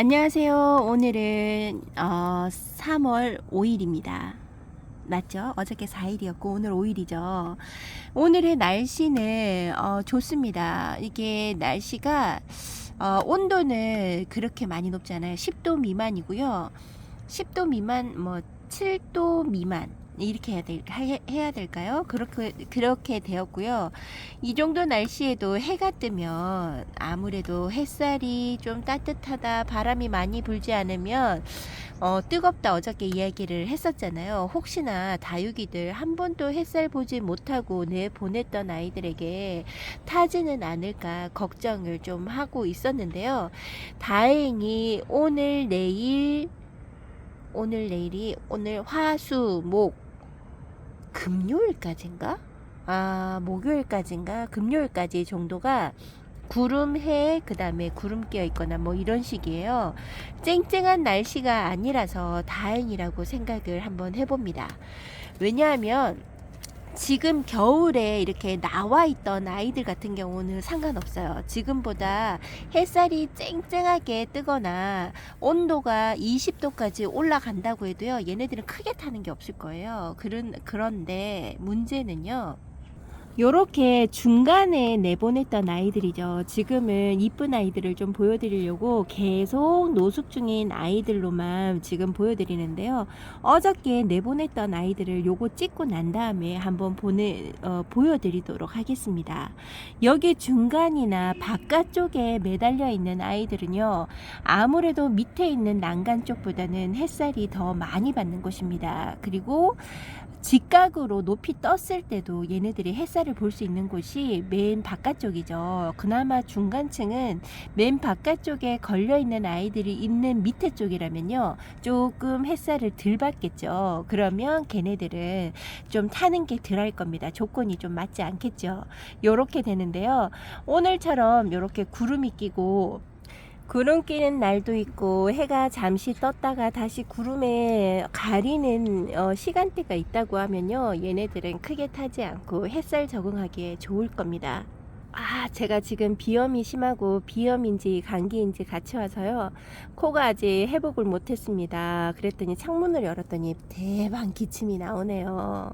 안녕하세요. 오늘은 어, 3월 5일입니다. 맞죠? 어저께 4일이었고 오늘 5일이죠. 오늘의 날씨는 어, 좋습니다. 이게 날씨가 어, 온도는 그렇게 많이 높지 않아요. 10도 미만이고요. 10도 미만, 뭐 7도 미만 이렇게 해야, 될, 해- 해야 될까요? 그렇게 그렇게 되었고요. 이 정도 날씨에도 해가 뜨면 아무래도 햇살이 좀 따뜻하다, 바람이 많이 불지 않으면 어, 뜨겁다 어저께 이야기를 했었잖아요. 혹시나 다육이들 한 번도 햇살 보지 못하고 내 보냈던 아이들에게 타지는 않을까 걱정을 좀 하고 있었는데요. 다행히 오늘 내일 오늘 내일이 오늘 화수 목 금요일까지인가? 아 목요일까지인가 금요일까지 정도가 구름 해 그다음에 구름 끼어 있거나 뭐 이런 식이에요. 쨍쨍한 날씨가 아니라서 다행이라고 생각을 한번 해 봅니다. 왜냐하면 지금 겨울에 이렇게 나와 있던 아이들 같은 경우는 상관없어요. 지금보다 햇살이 쨍쨍하게 뜨거나 온도가 20도까지 올라간다고 해도요. 얘네들은 크게 타는 게 없을 거예요. 그런 그런데 문제는요. 요렇게 중간에 내보냈던 아이들이죠. 지금은 이쁜 아이들을 좀 보여드리려고 계속 노숙 중인 아이들로만 지금 보여드리는데요. 어저께 내보냈던 아이들을 요거 찍고 난 다음에 한번 보내, 어, 보여드리도록 하겠습니다. 여기 중간이나 바깥쪽에 매달려 있는 아이들은요. 아무래도 밑에 있는 난간 쪽보다는 햇살이 더 많이 받는 곳입니다. 그리고 직각으로 높이 떴을 때도 얘네들이 햇살을 볼 수 있는 곳이 맨 바깥쪽이죠. 그나마 중간층은 맨 바깥쪽에 걸려 있는 아이들이 있는 밑에 쪽이라면요. 조금 햇살을 덜 받겠죠. 그러면 걔네들은 좀 타는 게 덜할 겁니다. 조건이 좀 맞지 않겠죠. 요렇게 되는데요. 오늘처럼 요렇게 구름이 끼고 구름 끼는 날도 있고 해가 잠시 떴다가 다시 구름에 가리는 어, 시간대가 있다고 하면요 얘네들은 크게 타지 않고 햇살 적응하기에 좋을 겁니다. 아 제가 지금 비염이 심하고 비염인지 감기인지 같이 와서요 코가 아직 회복을 못했습니다. 그랬더니 창문을 열었더니 대박 기침이 나오네요.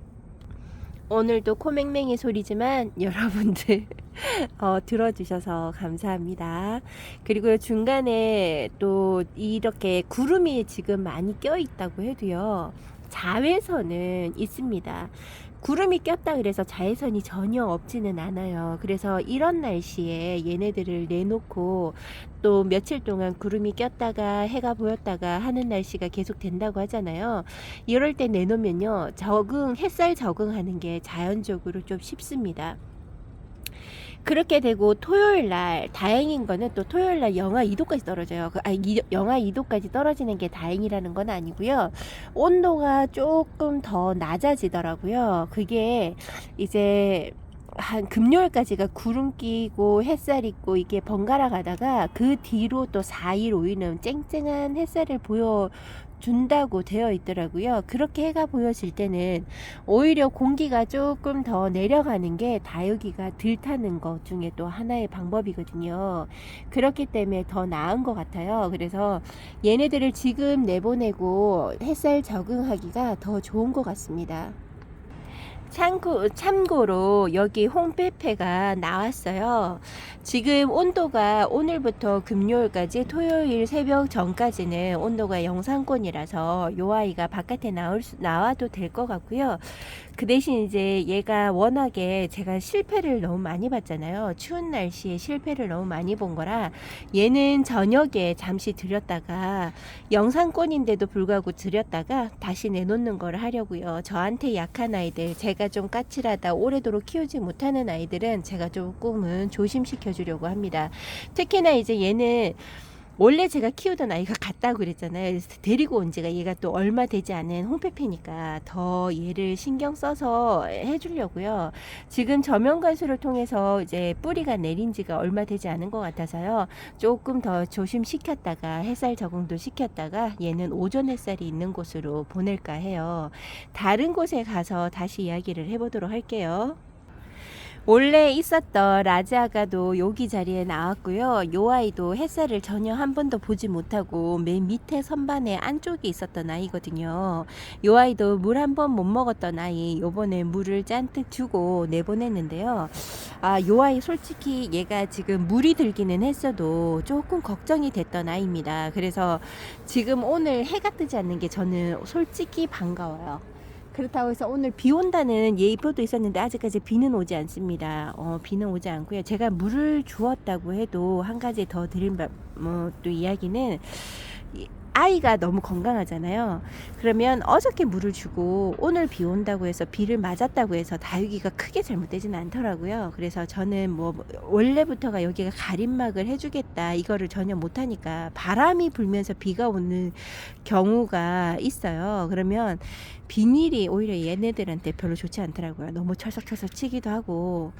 오늘도 코맹맹이 소리지만 여러분들 어, 들어주셔서 감사합니다. 그리고 중간에 또 이렇게 구름이 지금 많이 껴 있다고 해도요. 자외선은 있습니다. 구름이 꼈다 그래서 자외선이 전혀 없지는 않아요. 그래서 이런 날씨에 얘네들을 내놓고 또 며칠 동안 구름이 꼈다가 해가 보였다가 하는 날씨가 계속 된다고 하잖아요. 이럴 때 내놓으면요. 적응, 햇살 적응하는 게 자연적으로 좀 쉽습니다. 그렇게 되고 토요일 날 다행인 거는 또 토요일 날 영하 2도까지 떨어져요. 그, 이- 영하 2도까지 떨어지는 게 다행이라는 건 아니고요. 온도가 조금 더 낮아지더라고요. 그게 이제 한 금요일까지가 구름 끼고 햇살 있고 이게 번갈아 가다가 그 뒤로 또 4일 5일은 쨍쨍한 햇살을 보여 준다고 되어 있더라고요. 그렇게 해가 보여질 때는 오히려 공기가 조금 더 내려가는 게 다육이가 들 타는 것 중에 또 하나의 방법이거든요. 그렇기 때문에 더 나은 것 같아요. 그래서 얘네들을 지금 내보내고 햇살 적응하기가 더 좋은 것 같습니다. 참고, 참고로 여기 홈페페가 나왔어요. 지금 온도가 오늘부터 금요일까지 토요일 새벽 전까지는 온도가 영상권이라서 요 아이가 바깥에 나올 수, 나와도 될 것 같고요. 그 대신 이제 얘가 워낙에 제가 실패를 너무 많이 봤잖아요. 추운 날씨에 실패를 너무 많이 본 거라 얘는 저녁에 잠시 들였다가 영상권인데도 불구하고 들였다가 다시 내놓는 걸 하려고요. 저한테 약한 아이들, 제가 좀 까칠하다 오래도록 키우지 못하는 아이들은 제가 조금은 조심시켜 주려고 합니다. 특히나 이제 얘는 원래 제가 키우던 아이가 같다고 그랬잖아요. 그래서 데리고 온 지가 얘가 또 얼마 되지 않은 홍페페니까 더 얘를 신경 써서 해주려고요. 지금 저면 관수를 통해서 이제 뿌리가 내린 지가 얼마 되지 않은 것 같아서요. 조금 더 조심시켰다가 햇살 적응도 시켰다가 얘는 오전 햇살이 있는 곳으로 보낼까 해요. 다른 곳에 가서 다시 이야기를 해보도록 할게요. 원래 있었던 라지아가도 여기 자리에 나왔고요. 요 아이도 햇살을 전혀 한 번도 보지 못하고 맨 밑에 선반의 안쪽에 있었던 아이거든요. 요 아이도 물 한 번 못 먹었던 아이 요번에 물을 잔뜩 주고 내보냈는데요. 아, 요 아이 솔직히 얘가 지금 물이 들기는 했어도 조금 걱정이 됐던 아이입니다. 그래서 지금 오늘 해가 뜨지 않는 게 저는 솔직히 반가워요. 그렇다고 해서 오늘 비 온다는 예보도 있었는데 아직까지 비는 오지 않습니다. 어, 비는 오지 않고요. 제가 물을 주었다고 해도 한 가지 더 드린 바, 뭐, 또 이야기는 이 아이가 너무 건강하잖아요. 그러면 어저께 물을 주고 오늘 비 온다고 해서 비를 맞았다고 해서 다육이가 크게 잘못되지는 않더라고요. 그래서 저는 뭐 원래부터가 여기가 가림막을 해주겠다 이거를 전혀 못하니까 바람이 불면서 비가 오는 경우가 있어요. 그러면 비닐이 오히려 얘네들한테 별로 좋지 않더라고요. 너무 철썩철썩 치기도 하고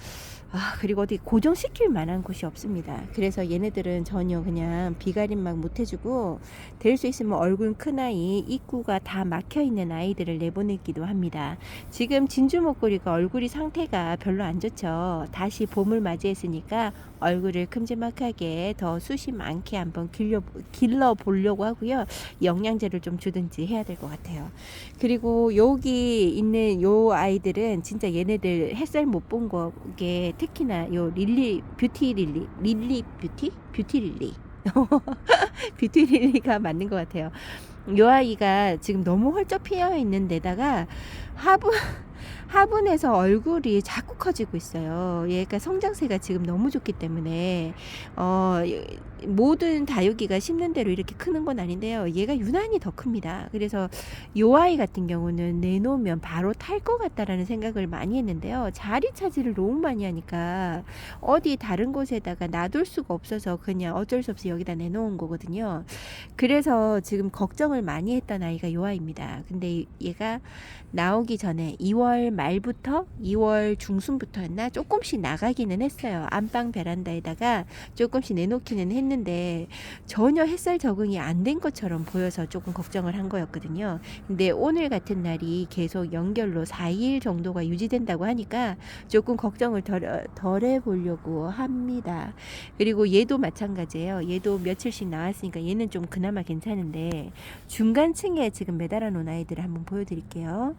아 그리고 어디 고정시킬 만한 곳이 없습니다. 그래서 얘네들은 전혀 그냥 비가림막 못 해주고 될수 있으면 얼굴 큰 아이 입구가 다 막혀 있는 아이들을 내보내기도 합니다. 지금 진주 목걸이가 얼굴이 상태가 별로 안 좋죠. 다시 봄을 맞이했으니까 얼굴을 큼지막하게 더 숱이 많게 한번 길러 길러 보려고 하고요. 영양제를 좀 주든지 해야 될 것 같아요. 그리고 여기 있는 요 아이들은 진짜 얘네들 햇살 못 본 거게 특히나 요 릴리 뷰티 릴리 릴리 뷰티 뷰티 릴리 뷰티 릴리가 맞는 것 같아요. 요 아이가 지금 너무 헐쩍 피어 있는 데다가 화분 화분에서 얼굴이 자꾸 커지고 있어요. 얘가 성장세가 지금 너무 좋기 때문에 어 모든 다육이가 심는 대로 이렇게 크는 건 아닌데요. 얘가 유난히 더 큽니다. 그래서 요 아이 같은 경우는 내놓으면 바로 탈 것 같다라는 생각을 많이 했는데요. 자리 차지를 너무 많이 하니까 어디 다른 곳에다가 놔둘 수가 없어서 그냥 어쩔 수 없이 여기다 내놓은 거거든요. 그래서 지금 걱정을 많이 했던 아이가 요 아이입니다. 근데 얘가 나오기 전에 2월 말부터 2월 중순부터였나 조금씩 나가기는 했어요. 안방 베란다에다가 조금씩 내놓기는 했는데 전혀 햇살 적응이 안 된 것처럼 보여서 조금 걱정을 한 거였거든요. 근데 오늘 같은 날이 계속 연결로 4일 정도가 유지된다고 하니까 조금 걱정을 덜, 덜 해 보려고 합니다. 그리고 얘도 마찬가지예요. 얘도 며칠씩 나왔으니까 얘는 좀 그나마 괜찮은데 중간층에 지금 매달아 놓은 아이들을 한번 보여드릴게요.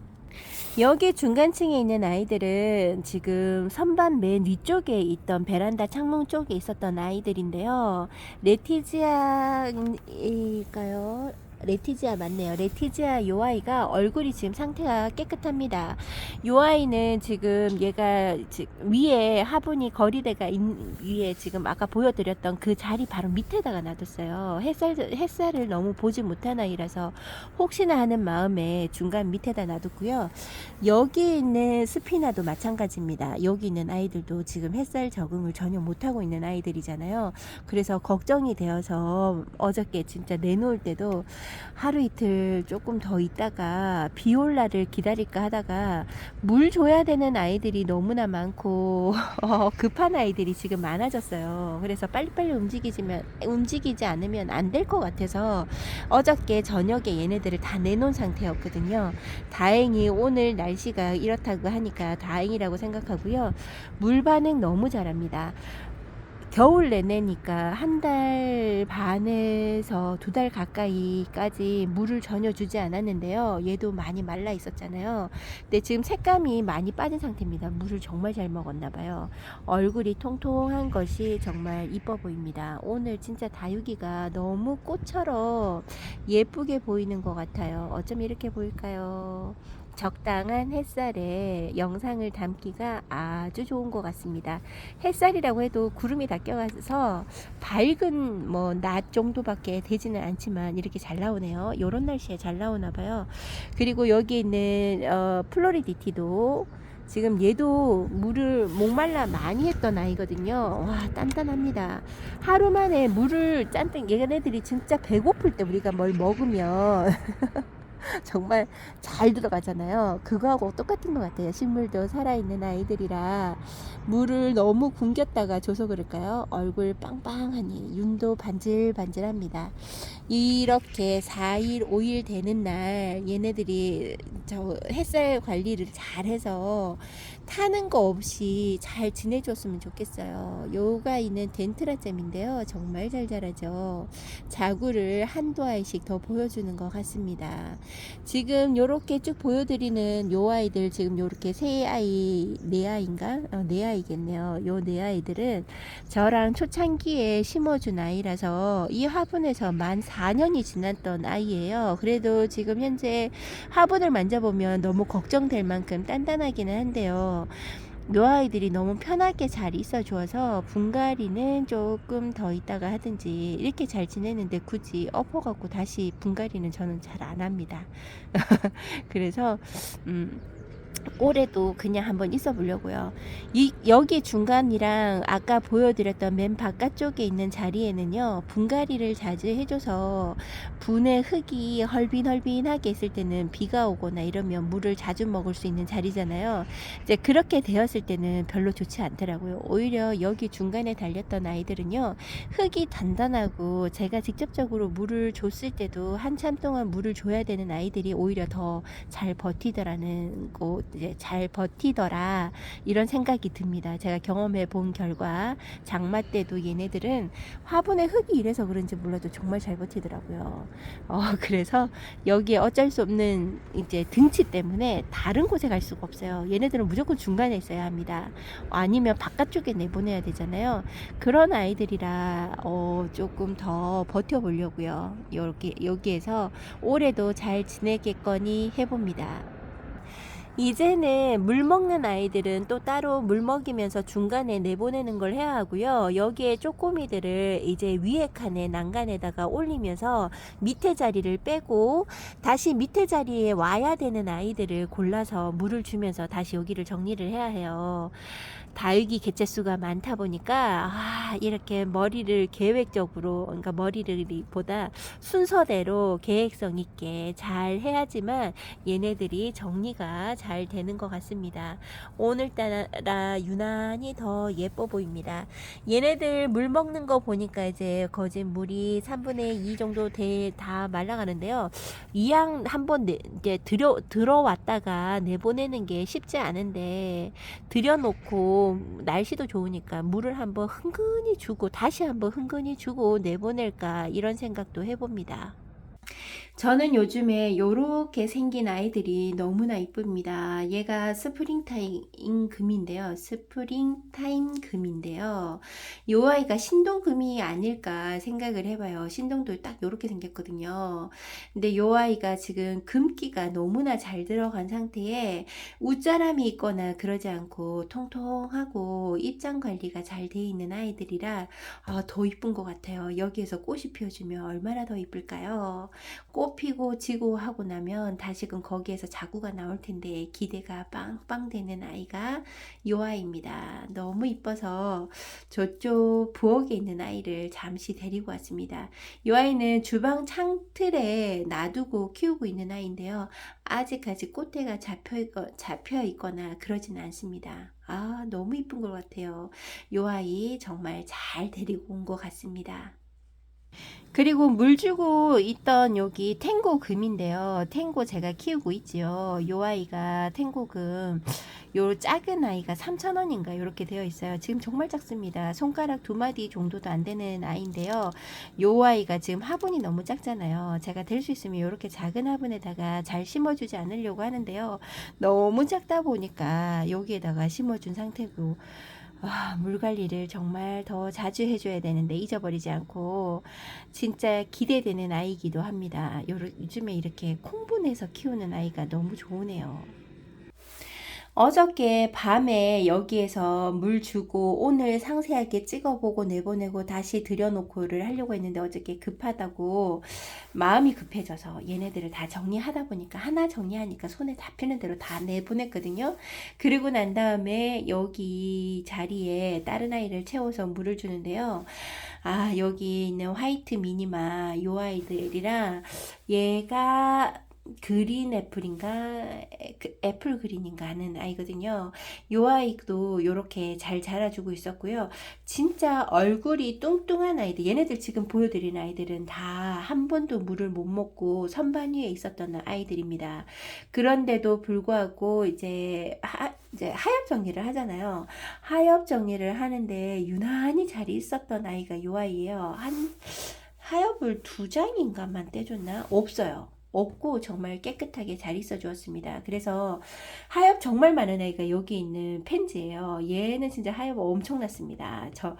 여기 중간층에 있는 아이들은 지금 선반 맨 위쪽에 있던 베란다 창문 쪽에 있었던 아이들인데요. 레티지아일까요? 레티지아 맞네요. 레티지아 요 아이가 얼굴이 지금 상태가 깨끗합니다. 요 아이는 지금 얘가 위에 화분이 거리대가 있, 위에 지금 아까 보여드렸던 그 자리 바로 밑에다가 놔뒀어요. 햇살 햇살을 너무 보지 못한 아이라서 혹시나 하는 마음에 중간 밑에다 놔뒀고요. 여기 있는 스피나도 마찬가지입니다. 여기 있는 아이들도 지금 햇살 적응을 전혀 못하고 있는 아이들이잖아요. 그래서 걱정이 되어서 어저께 진짜 내놓을 때도 하루 이틀 조금 더 있다가 비 올 날을 기다릴까 하다가 물 줘야 되는 아이들이 너무나 많고 어, 급한 아이들이 지금 많아졌어요. 그래서 빨리빨리 움직이지면 움직이지 않으면 안 될 것 같아서 어저께 저녁에 얘네들을 다 내놓은 상태였거든요. 다행히 오늘 날씨가 이렇다고 하니까 다행이라고 생각하고요. 물 반응 너무 잘합니다. 겨울 내내니까 한 달 반에서 두 달 가까이까지 물을 전혀 주지 않았는데요. 얘도 많이 말라 있었잖아요. 근데 지금 색감이 많이 빠진 상태입니다. 물을 정말 잘 먹었나 봐요. 얼굴이 통통한 것이 정말 이뻐 보입니다. 오늘 진짜 다육이가 너무 꽃처럼 예쁘게 보이는 것 같아요. 어쩜 이렇게 보일까요? 적당한 햇살에 영상을 담기가 아주 좋은 것 같습니다. 햇살이라고 해도 구름이 다 껴가서 밝은 뭐 낮 정도밖에 되지는 않지만 이렇게 잘 나오네요. 요런 날씨에 잘 나오나 봐요. 그리고 여기 있는 어, 플로리디티도 지금 얘도 물을 목말라 많이 했던 아이거든요. 와, 단단합니다. 하루 만에 물을 짠뜩 얘네들이 진짜 배고플 때 우리가 뭘 먹으면 정말 잘 들어가잖아요. 그거하고 똑같은 것 같아요. 식물도 살아있는 아이들이라 물을 너무 굶겼다가 줘서 그럴까요? 얼굴 빵빵하니 윤도 반질반질합니다. 이렇게 4일, 5일 되는 날 얘네들이 저 햇살 관리를 잘 해서 타는 거 없이 잘 지내줬으면 좋겠어요. 요가 있는 덴트라잼인데요. 정말 잘 자라죠. 자구를 한두 아이씩 더 보여주는 것 같습니다. 지금 요렇게 쭉 보여드리는 요 아이들 지금 요렇게 세 아이, 네 아이인가? 어, 네 아이겠네요. 요 네 아이들은 저랑 초창기에 심어준 아이라서 이 화분에서 만 4년이 지났던 아이예요. 그래도 지금 현재 화분을 만져보면 너무 걱정될 만큼 단단하기는 한데요. 요 아이들이 너무 편하게 잘 있어 줘서 분갈이는 조금 더 있다가 하든지 이렇게 잘 지내는데 굳이 엎어갖고 다시 분갈이는 저는 잘 안 합니다. 그래서 음 올해도 그냥 한번 있어 보려고요. 이 여기 중간이랑 아까 보여드렸던 맨 바깥쪽에 있는 자리에는요 분갈이를 자주 해줘서 분의 흙이 헐빈헐빈하게 있을 때는 비가 오거나 이러면 물을 자주 먹을 수 있는 자리잖아요. 이제 그렇게 되었을 때는 별로 좋지 않더라고요. 오히려 여기 중간에 달렸던 아이들은요 흙이 단단하고 제가 직접적으로 물을 줬을 때도 한참 동안 물을 줘야 되는 아이들이 오히려 더 잘 버티더라는 거 이제 잘 버티더라 이런 생각이 듭니다. 제가 경험해 본 결과 장마 때도 얘네들은 화분에 흙이 이래서 그런지 몰라도 정말 잘 버티더라고요. 어, 그래서 여기에 어쩔 수 없는 이제 등치 때문에 다른 곳에 갈 수가 없어요. 얘네들은 무조건 중간에 있어야 합니다. 아니면 바깥쪽에 내보내야 되잖아요. 그런 아이들이라 어, 조금 더 버텨보려고요. 여기 여기에서 올해도 잘 지내겠거니 해봅니다. 이제는 물 먹는 아이들은 또 따로 물 먹이면서 중간에 내보내는 걸 해야 하고요. 여기에 쪼꼬미들을 이제 위에 칸에 난간에다가 올리면서 밑에 자리를 빼고 다시 밑에 자리에 와야 되는 아이들을 골라서 물을 주면서 다시 여기를 정리를 해야 해요. 다육이 개체수가 많다 보니까 아, 이렇게 머리를 계획적으로 그러니까 머리를 보다 순서대로 계획성 있게 잘 해야지만 얘네들이 정리가 잘 되는 것 같습니다. 오늘따라 유난히 더 예뻐 보입니다. 얘네들 물 먹는 거 보니까 이제 거진 물이 3분의 2 정도 돼, 다 말라가는데요. 이양 한번 이제 들여, 들어왔다가 내보내는 게 쉽지 않은데 들여놓고 날씨도 좋으니까 물을 한번 흥건히 주고 다시 한번 흥건히 주고 내보낼까 이런 생각도 해봅니다. 저는 요즘에 요렇게 생긴 아이들이 너무나 이쁩니다. 얘가 스프링타임 금인데요. 스프링타임 금인데요. 요 아이가 신동금이 아닐까 생각을 해봐요. 신동도 딱 요렇게 생겼거든요. 근데 요 아이가 지금 금기가 너무나 잘 들어간 상태에 웃자람이 있거나 그러지 않고 통통하고 입장 관리가 잘 돼 있는 아이들이라 아, 더 이쁜 것 같아요. 여기에서 꽃이 피어주면 얼마나 더 이쁠까요? 꽃꽃 피고 지고 하고 나면 다시금 거기에서 자구가 나올 텐데 기대가 빵빵 되는 아이가 요 아이입니다. 너무 이뻐서 저쪽 부엌에 있는 아이를 잠시 데리고 왔습니다. 이 아이는 주방 창틀에 놔두고 키우고 있는 아이인데요. 아직까지 꽃대가 잡혀, 있거, 잡혀 있거나 그러진 않습니다. 아, 너무 이쁜 것 같아요. 이 아이 정말 잘 데리고 온 것 같습니다. 그리고 물 주고 있던 여기 탱고 금인데요. 탱고 제가 키우고 있지요. 요 아이가 탱고 금. 요 작은 아이가 3,000원인가 이렇게 되어 있어요. 지금 정말 작습니다. 손가락 두 마디 정도도 안 되는 아이인데요. 요 아이가 지금 화분이 너무 작잖아요. 제가 될 수 있으면 이렇게 작은 화분에다가 잘 심어주지 않으려고 하는데요. 너무 작다 보니까 여기에다가 심어준 상태고 아, 물 관리를 정말 더 자주 해줘야 되는데 잊어버리지 않고 진짜 기대되는 아이기도 합니다. 요즘에 이렇게 콩분해서 키우는 아이가 너무 좋으네요. 어저께 밤에 여기에서 물 주고 오늘 상세하게 찍어보고 내보내고 다시 들여놓고를 하려고 했는데 어저께 급하다고 마음이 급해져서 얘네들을 다 정리하다 보니까 하나 정리하니까 손에 잡히는 대로 다 내보냈거든요. 그리고 난 다음에 여기 자리에 다른 아이를 채워서 물을 주는데요. 아, 여기 있는 화이트 미니마 요 아이들이랑 얘가 그린 애플인가 애- 그 애플 그린인가 하는 아이거든요. 요 아이도 요렇게 잘 자라주고 있었고요. 진짜 얼굴이 뚱뚱한 아이들, 얘네들 지금 보여드린 아이들은 다 한 번도 물을 못 먹고 선반 위에 있었던 아이들입니다. 그런데도 불구하고 이제 하, 이제 하엽 정리를 하잖아요. 하엽 정리를 하는데 유난히 잘 있었던 아이가 요 아이예요. 한 하엽을 두 장인가만 떼줬나? 없어요. 없고 정말 깨끗하게 잘 있어 주었습니다. 그래서 하엽 정말 많은 아이가 여기 있는 펜즈예요. 얘는 진짜 하엽 엄청났습니다. 저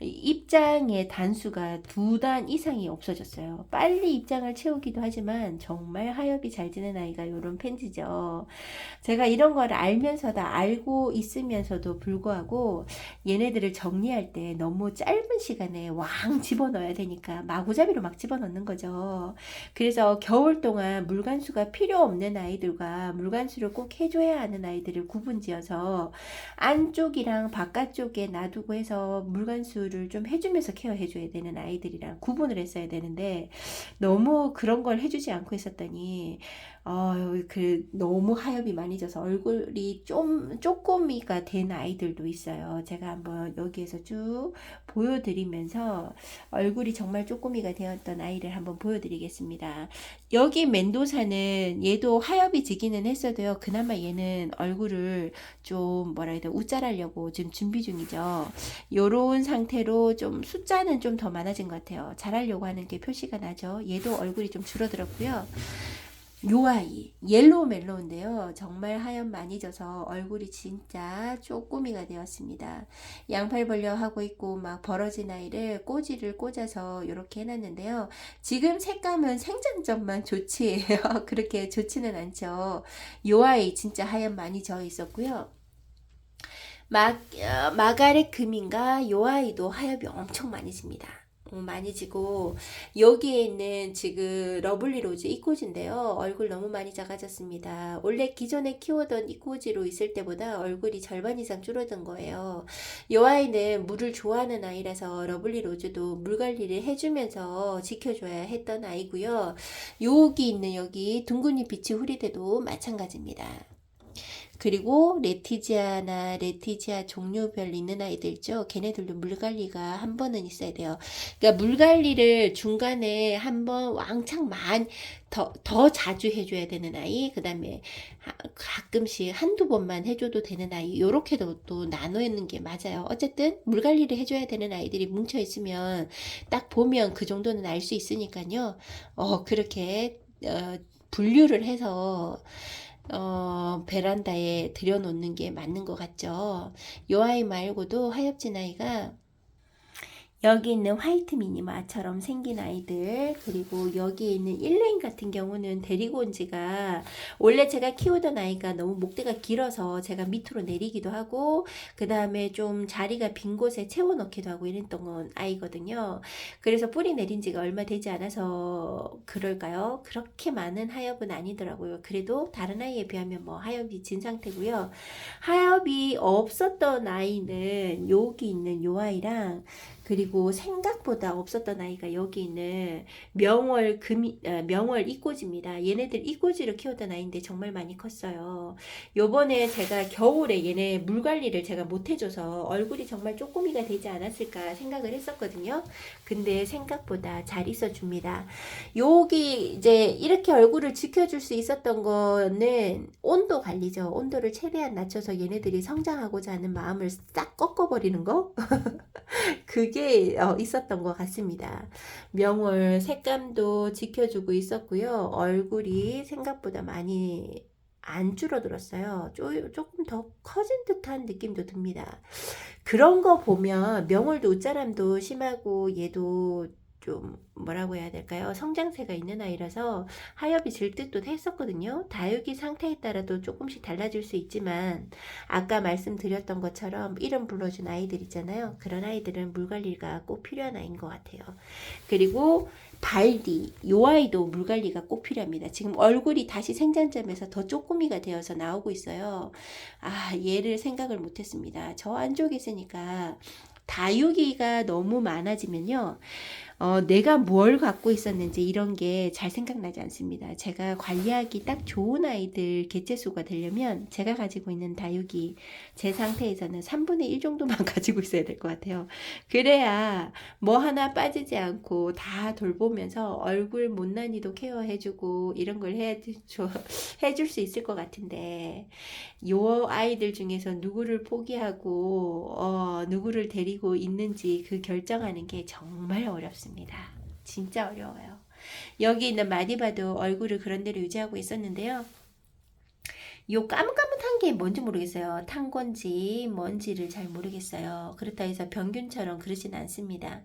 입장의 단수가 두 단 이상이 없어졌어요. 빨리 입장을 채우기도 하지만 정말 하엽이 잘 지는 아이가 요런 펜즈죠. 제가 이런 걸 알면서도 알고 있으면서도 불구하고 얘네들을 정리할 때 너무 짧은 시간에 왕 집어넣어야 되니까 마구잡이로 막 집어넣는 거죠. 그래서 겨울 동안 물간수가 필요 없는 아이들과 물간수를 꼭 해줘야 하는 아이들을 구분지어서 안쪽이랑 바깥쪽에 놔두고 해서 물간수 를 좀 해주면서 케어해줘야 되는 아이들이랑 구분을 했어야 되는데 너무 그런 걸 해주지 않고 있었더니 어, 그 너무 하엽이 많이 져서 얼굴이 좀 쪼꼬미가 된 아이들도 있어요. 제가 한번 여기에서 쭉 보여드리면서 얼굴이 정말 쪼꼬미가 되었던 아이를 한번 보여드리겠습니다. 여기 멘도사는 얘도 하엽이 지기는 했어도요. 그나마 얘는 얼굴을 좀 뭐라 해야 돼 우짤하려고 지금 준비 중이죠. 요런 상태 로 좀 숫자는 좀 더 많아진 것 같아요. 잘하려고 하는 게 표시가 나죠. 얘도 얼굴이 좀 줄어들었고요. 요 아이 옐로우 멜로우인데요. 정말 하얀 많이 져서 얼굴이 진짜 쪼꼬미가 되었습니다. 양팔 벌려 하고 있고 막 벌어진 아이를 꼬지를 꽂아서 이렇게 해놨는데요. 지금 색감은 생장점만 좋지예요. 그렇게 좋지는 않죠. 요 아이 진짜 하얀 많이 져 있었고요. 마, 어, 마가렛 금인가 요 아이도 하엽이 엄청 많이 집니다. 어, 많이 지고 여기에 있는 지금 러블리 로즈 이꼬지인데요. 얼굴 너무 많이 작아졌습니다. 원래 기존에 키우던 이꼬지로 있을 때보다 얼굴이 절반 이상 줄어든 거예요. 이 아이는 물을 좋아하는 아이라서 러블리 로즈도 물 관리를 해주면서 지켜줘야 했던 아이고요. 여기 있는 여기 둥근잎 빛이 후리대도 마찬가지입니다. 그리고 레티지아나 레티지아 종류별 있는 아이들 있죠. 걔네들도 물 관리가 한 번은 있어야 돼요. 그러니까 물 관리를 중간에 한 번 왕창 많이 더, 더 자주 해줘야 되는 아이, 그 다음에 가끔씩 한두 번만 해줘도 되는 아이, 요렇게도 또 나눠 있는 게 맞아요. 어쨌든 물 관리를 해줘야 되는 아이들이 뭉쳐 있으면 딱 보면 그 정도는 알 수 있으니까요. 어, 그렇게, 어, 분류를 해서 어, 베란다에 들여놓는 게 맞는 것 같죠. 요 아이 말고도 하엽진 아이가 여기 있는 화이트 미니마처럼 생긴 아이들 그리고 여기 있는 일레인 같은 경우는 데리고 온 지가 원래 제가 키우던 아이가 너무 목대가 길어서 제가 밑으로 내리기도 하고 그 다음에 좀 자리가 빈 곳에 채워넣기도 하고 이랬던 건 아이거든요. 그래서 뿌리 내린 지가 얼마 되지 않아서 그럴까요? 그렇게 많은 하엽은 아니더라고요. 그래도 다른 아이에 비하면 뭐 하엽이 진 상태고요. 하엽이 없었던 아이는 여기 있는 요 아이랑 그리고 생각보다 없었던 아이가 여기 있는 명월 금이 아, 명월 이꼬지입니다. 얘네들 이꼬지로 키웠던 아이인데 정말 많이 컸어요. 요번에 제가 겨울에 얘네 물 관리를 제가 못 해줘서 얼굴이 정말 쪼꼬미가 되지 않았을까 생각을 했었거든요. 근데 생각보다 잘 있어줍니다. 여기 이제 이렇게 얼굴을 지켜줄 수 있었던 거는 온도 관리죠. 온도를 최대한 낮춰서 얘네들이 성장하고자 하는 마음을 싹 꺾어버리는 거. 그게 어, 있었던 것 같습니다. 명월 색감도 지켜주고 있었고요. 얼굴이 생각보다 많이 안 줄어들었어요. 쪼, 조금 더 커진 듯한 느낌도 듭니다. 그런 거 보면 명월도 웃자람도 심하고 얘도 좀 뭐라고 해야 될까요? 성장세가 있는 아이라서 하엽이 질 듯도 했었거든요. 다육이 상태에 따라도 조금씩 달라질 수 있지만 아까 말씀드렸던 것처럼 이름 불러준 아이들 있잖아요. 그런 아이들은 물 관리가 꼭 필요한 아이인 것 같아요. 그리고 발디, 요 아이도 물 관리가 꼭 필요합니다. 지금 얼굴이 다시 생장점에서 더 쪼꼬미가 되어서 나오고 있어요. 아, 얘를 생각을 못했습니다. 저 안쪽에 있으니까 다육이가 너무 많아지면요. 어, 내가 뭘 갖고 있었는지 이런 게 잘 생각나지 않습니다. 제가 관리하기 딱 좋은 아이들 개체수가 되려면 제가 가지고 있는 다육이 제 상태에서는 3분의 1 정도만 가지고 있어야 될 것 같아요. 그래야 뭐 하나 빠지지 않고 다 돌보면서 얼굴 못난이도 케어해주고 이런 걸 해줄 수 있을 것 같은데 요 아이들 중에서 누구를 포기하고 어, 누구를 데리고 있는지 그 결정하는 게 정말 어렵습니다. 진짜 어려워요. 여기 있는 마디바도 얼굴을 그런 대로 유지하고 있었는데요. 요 까뭇까뭇한 게 뭔지 모르겠어요. 탄 건지 뭔지를 잘 모르겠어요. 그렇다 해서 병균처럼 그러진 않습니다.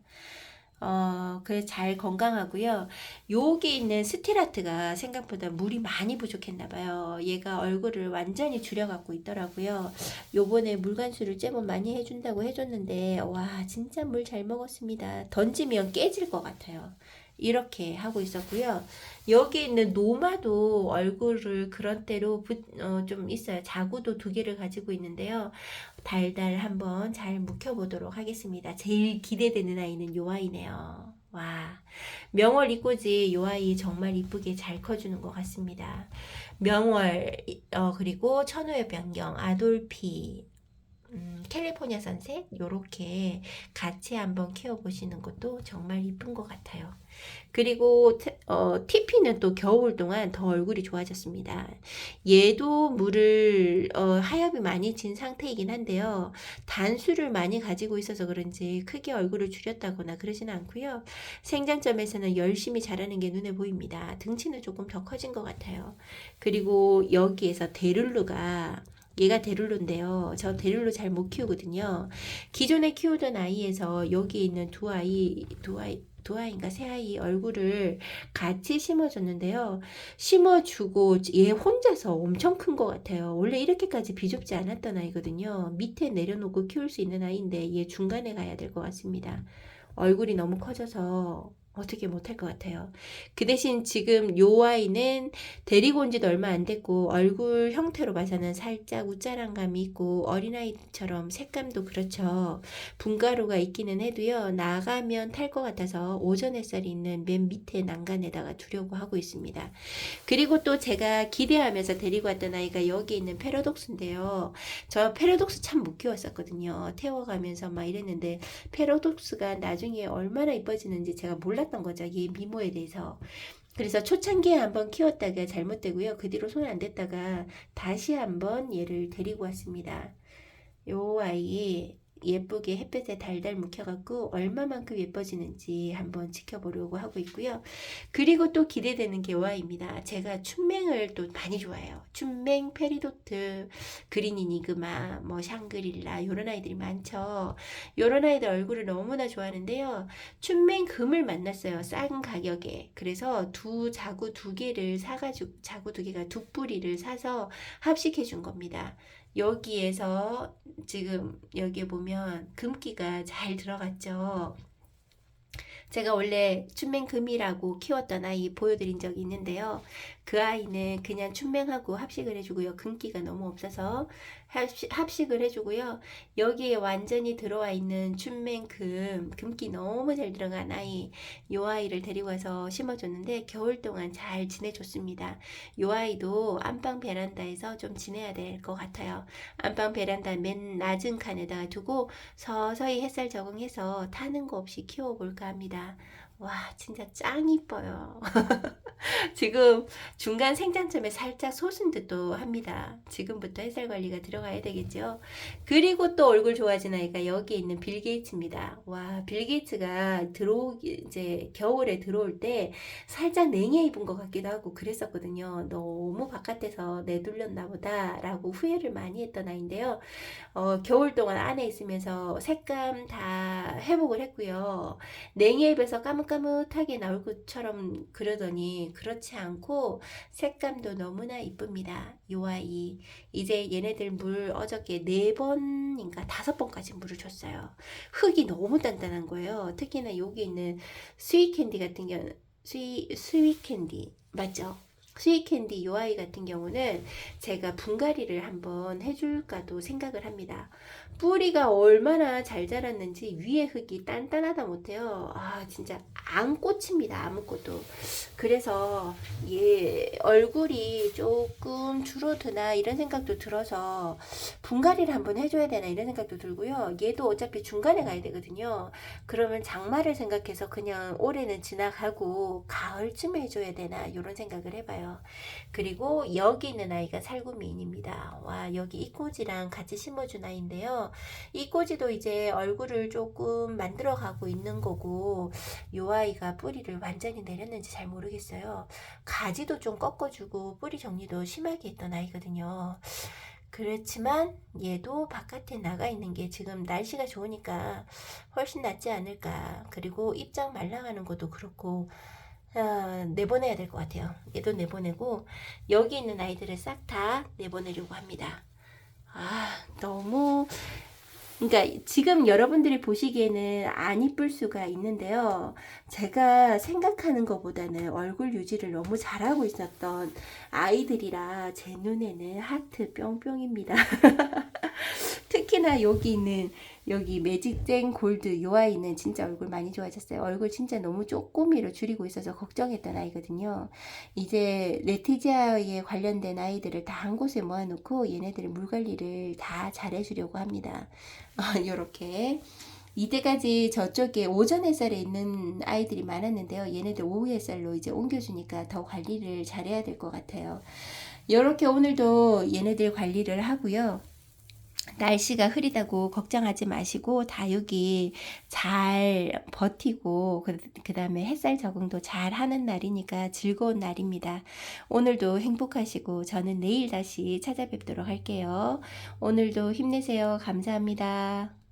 어, 그래서 잘 건강하고요. 여기 있는 스티라트가 생각보다 물이 많이 부족했나 봐요. 얘가 얼굴을 완전히 줄여갖고 있더라고요. 요번에 물관수를 제법 많이 해준다고 해줬는데, 와, 진짜 물 잘 먹었습니다. 던지면 깨질 것 같아요. 이렇게 하고 있었고요. 여기 있는 노마도 얼굴을 그런 대로 부, 어, 좀 있어요. 자구도 두 개를 가지고 있는데요. 달달 한번 잘 묵혀보도록 하겠습니다. 제일 기대되는 아이는 요 아이네요. 와, 명월 이꼬지 요 아이 정말 이쁘게 잘 커주는 것 같습니다. 명월, 어, 그리고 천호의 변경, 아돌피, 음, 캘리포니아 선셋 요렇게 같이 한번 키워보시는 것도 정말 이쁜 것 같아요. 그리고 트- 어, TP는 또 겨울 동안 더 얼굴이 좋아졌습니다. 얘도 물을 어, 하엽이 많이 진 상태이긴 한데요. 단수를 많이 가지고 있어서 그런지 크게 얼굴을 줄였다거나 그러진 않고요. 생장점에서는 열심히 자라는 게 눈에 보입니다. 등치는 조금 더 커진 것 같아요. 그리고 여기에서 데룰루가 얘가 데룰루인데요. 저 데룰루 잘 못 키우거든요. 기존에 키우던 아이에서 여기 있는 두 아이, 두 아이, 두 아이인가 세 아이 얼굴을 같이 심어줬는데요. 심어주고 얘 혼자서 엄청 큰 것 같아요. 원래 이렇게까지 비좁지 않았던 아이거든요. 밑에 내려놓고 키울 수 있는 아이인데 얘 중간에 가야 될 것 같습니다. 얼굴이 너무 커져서 어떻게 못할 것 같아요. 그 대신 지금 요 아이는 데리고 온 지도 얼마 안 됐고 얼굴 형태로 봐서는 살짝 우짜란 감이 있고 어린아이처럼 색감도 그렇죠. 분가루가 있기는 해도요. 나가면 탈 것 같아서 오전 햇살이 있는 맨 밑에 난간에다가 두려고 하고 있습니다. 그리고 또 제가 기대하면서 데리고 왔던 아이가 여기 있는 페로독스인데요. 저 페로독스 참 못 키웠었거든요. 태워가면서 막 이랬는데 페로독스가 나중에 얼마나 이뻐지는지 제가 몰랐 던 거죠. 얘 미모에 대해서. 그래서 초창기에 한번 키웠다가 잘못되고요. 그 뒤로 손 안 댔다가 다시 한번 얘를 데리고 왔습니다. 요 아이 예쁘게 햇볕에 달달 묵혀갖고 얼마만큼 예뻐지는지 한번 지켜보려고 하고 있고요. 그리고 또 기대되는 게 요아입니다. 제가 춘맹을 또 많이 좋아해요. 춘맹, 페리도트, 그린 이니그마, 뭐 샹그릴라 요런 아이들이 많죠. 요런 아이들 얼굴을 너무나 좋아하는데요. 춘맹 금을 만났어요. 싼 가격에. 그래서 두 자구 두 개를 사가지고 자구 두 개가 두 뿌리를 사서 합식해 준 겁니다. 여기에서 지금 여기에 보면 금기가 잘 들어갔죠. 제가 원래 춘맹금이라고 키웠던 아이 보여드린 적이 있는데요. 그 아이는 그냥 춘맹하고 합식을 해주고요. 금기가 너무 없어서 합식, 합식 을 해주고요. 여기에 완전히 들어와 있는 춘맹 금, 금기 너무 잘 들어간 아이, 요 아이를 데리고 와서 심어줬는데 겨울 동안 잘 지내줬습니다. 요 아이도 안방 베란다에서 좀 지내야 될 것 같아요. 안방 베란다 맨 낮은 칸에다가 두고 서서히 햇살 적응해서 타는 거 없이 키워볼까 합니다. 와, 진짜 짱 이뻐요. 지금 중간 생장점에 살짝 솟은 듯도 합니다. 지금부터 햇살 관리가 들어가야 되겠죠. 그리고 또 얼굴 좋아진 아이가 여기 있는 빌 게이츠입니다. 와, 빌 게이츠가 들어오기, 이제 겨울에 들어올 때 살짝 냉해 입은 것 같기도 하고 그랬었거든요. 너무 바깥에서 내둘렸나 보다라고 후회를 많이 했던 아이인데요. 어, 겨울 동안 안에 있으면서 색감 다 회복을 했고요. 냉해 입에서 까 뭇까뭇하게 나올 것처럼 그러더니 그렇지 않고 색감도 너무나 이쁩니다. 요 아이 이제 얘네들 물 어저께 네 번인가 다섯 번까지 물을 줬어요. 흙이 너무 단단한 거예요. 특히나 여기 있는 스윗 캔디 같은 경우 스윗 스윗 캔디 맞죠? 스위캔디 요 아이 같은 경우는 제가 분갈이를 한번 해줄까도 생각을 합니다. 뿌리가 얼마나 잘 자랐는지 위에 흙이 단단하다 못해요. 아 진짜 안 꽂힙니다. 아무것도. 그래서 얘 얼굴이 조금 줄어드나 이런 생각도 들어서 분갈이를 한번 해줘야 되나 이런 생각도 들고요. 얘도 어차피 중간에 가야 되거든요. 그러면 장마를 생각해서 그냥 올해는 지나가고 가을쯤에 해줘야 되나 이런 생각을 해봐요. 그리고 여기 있는 아이가 살구미인입니다. 와 여기 이꼬지랑 같이 심어준 아이인데요. 이 꼬지도 이제 얼굴을 조금 만들어 가고 있는 거고 요 아이가 뿌리를 완전히 내렸는지 잘 모르겠어요. 가지도 좀 꺾어주고 뿌리 정리도 심하게 했던 아이거든요. 그렇지만 얘도 바깥에 나가 있는 게 지금 날씨가 좋으니까 훨씬 낫지 않을까. 그리고 입장 말랑하는 것도 그렇고 아, 내보내야 될 것 같아요. 얘도 내보내고 여기 있는 아이들을 싹 다 내보내려고 합니다. 아 너무 그러니까 지금 여러분들이 보시기에는 안 이쁠 수가 있는데요. 제가 생각하는 것보다는 얼굴 유지를 너무 잘하고 있었던 아이들이라 제 눈에는 하트 뿅뿅입니다. 특히나 여기 있는 여기 매직쟁 골드 요 아이는 진짜 얼굴 많이 좋아졌어요. 얼굴 진짜 너무 쪼꼬미로 줄이고 있어서 걱정했던 아이거든요. 이제 레티지아에 관련된 아이들을 다 한 곳에 모아놓고 얘네들의 물 관리를 다 잘해주려고 합니다. 요렇게. 이때까지 저쪽에 오전 햇살에 있는 아이들이 많았는데요. 얘네들 오후 햇살로 이제 옮겨주니까 더 관리를 잘해야 될 것 같아요. 이렇게 오늘도 얘네들 관리를 하고요. 날씨가 흐리다고 걱정하지 마시고 다육이 잘 버티고 그, 그 다음에 햇살 적응도 잘 하는 날이니까 즐거운 날입니다. 오늘도 행복하시고 저는 내일 다시 찾아뵙도록 할게요. 오늘도 힘내세요. 감사합니다.